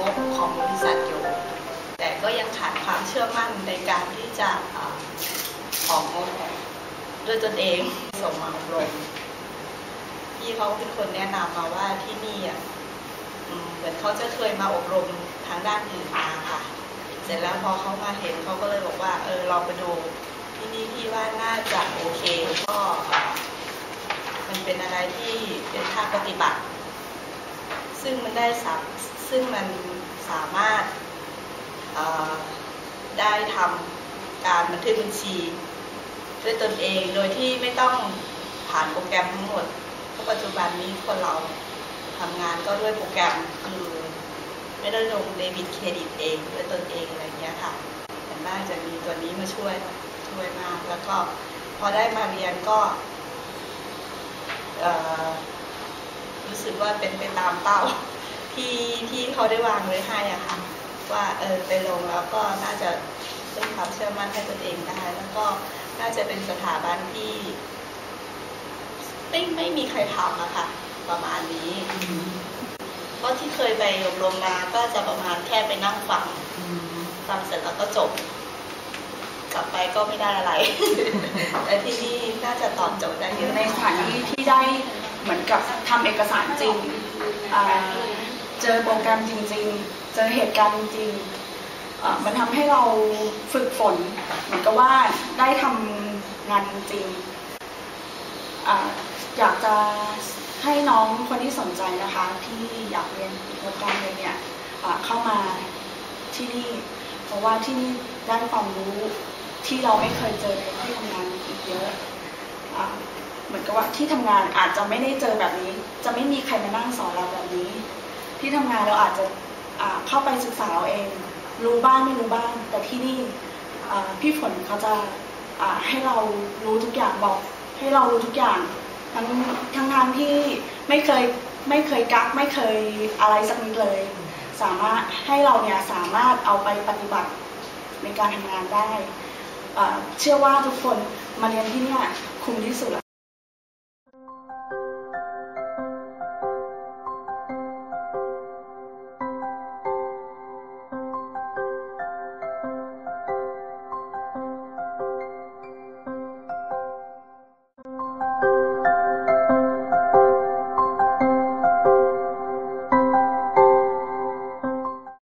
วกของบริษัทอยู่ แต่ก็ยังขาดความเชื่อมั่นในการที่จะขอกงบด้วยตนเองส่งมาอบรมพี่เขาเป็นคนแนะนำมาว่าที่นี่อะเหมือนเขาจะเคยมาอบรมทางด้านอื่นมาค่ะ เสร็จแล้วพอเขามาเห็นเขาก็เลยบอกว่า เออลองไปดูที่นี่พี่ว่าน่าจะโอเคก็มันเป็นอะไรที่เป็นท่าปฏิบัติ ซึ่งมันได้สา ซึ่งมันสามารถได้ทำการบันทึกบัญชี ด้วยตนเองโดยที่ไม่ต้องผ่านโปรแกรมทั้งหมดเพราะปัจจุบันนี้คนเราทำงานก็ด้วยโปรแกรมคือไม่ได้ลงเดบิตเครดิตเองด้วยตนเองอะไรอย่างเงี้ยค่ะแต่น่าจะมีตัวนี้มาช่วยช่วยมาก แล้วก็พอได้มาเรียนก็รู้สึกว่าเป็นไปตามเป้า ที่ที่เขาได้วางไว้ให้อะค่ะว่าเออไปลงแล้วก็น่าจะสร้างความเชื่อมั่นให้ตนเองได้แล้วก็น่าจะเป็นสถาบันที่ไม่ไม่มีใครทำอะค่ะ ประมาณนี้เพราะที่เคยไปอบรมมาก็จะประมาณแค่ไปนั่งฟังฟังเสร็จแล้วก็จบ กลับไปก็ไม่ได้อะไร แต่ที่นี่น่าจะตอบโจทย์ได้เยอะในสถานที่ที่ได้เหมือนกับทำเอกสารจริงอ่า เจอโปรแกรมจริง ๆ เจอเหตุการณ์จริงๆมันทำให้เราฝึกฝน เหมือนกับว่าได้ทำงานจริงออยากจะให้น้องคนที่สนใจนะคะ ที่อยากเรียนโปรแกรมเลยเนี่ยเข้ามาที่นี่ เพราะว่าที่นี่ได้ความรู้ที่เราไม่เคยเจอในที่ทำงานอีกเยอะอ่าเหมือนกับว่าที่ทำงานอาจจะไม่ได้เจอแบบนี้ จะไม่มีใครมานั่งสอนเราแบบนี้ ที่ทำงานเราอาจจะเข้าไปศึกษาเอาเอง รู้บ้างไม่รู้บ้าง แต่ที่นี่พี่ฝนเขาจะให้เรารู้ทุกอย่างบอก ให้เรารู้ทุกอย่าง ทั้งทั้งทางที่ไม่เคยไม่เคยกักไม่เคยอะไรสักนิดเลย สามารถให้เราเนี่ยสามารถเอาไปปฏิบัติในการทำงานได้ เชื่อว่าทุกคนมาเรียนที่นี่คุ้มที่สุด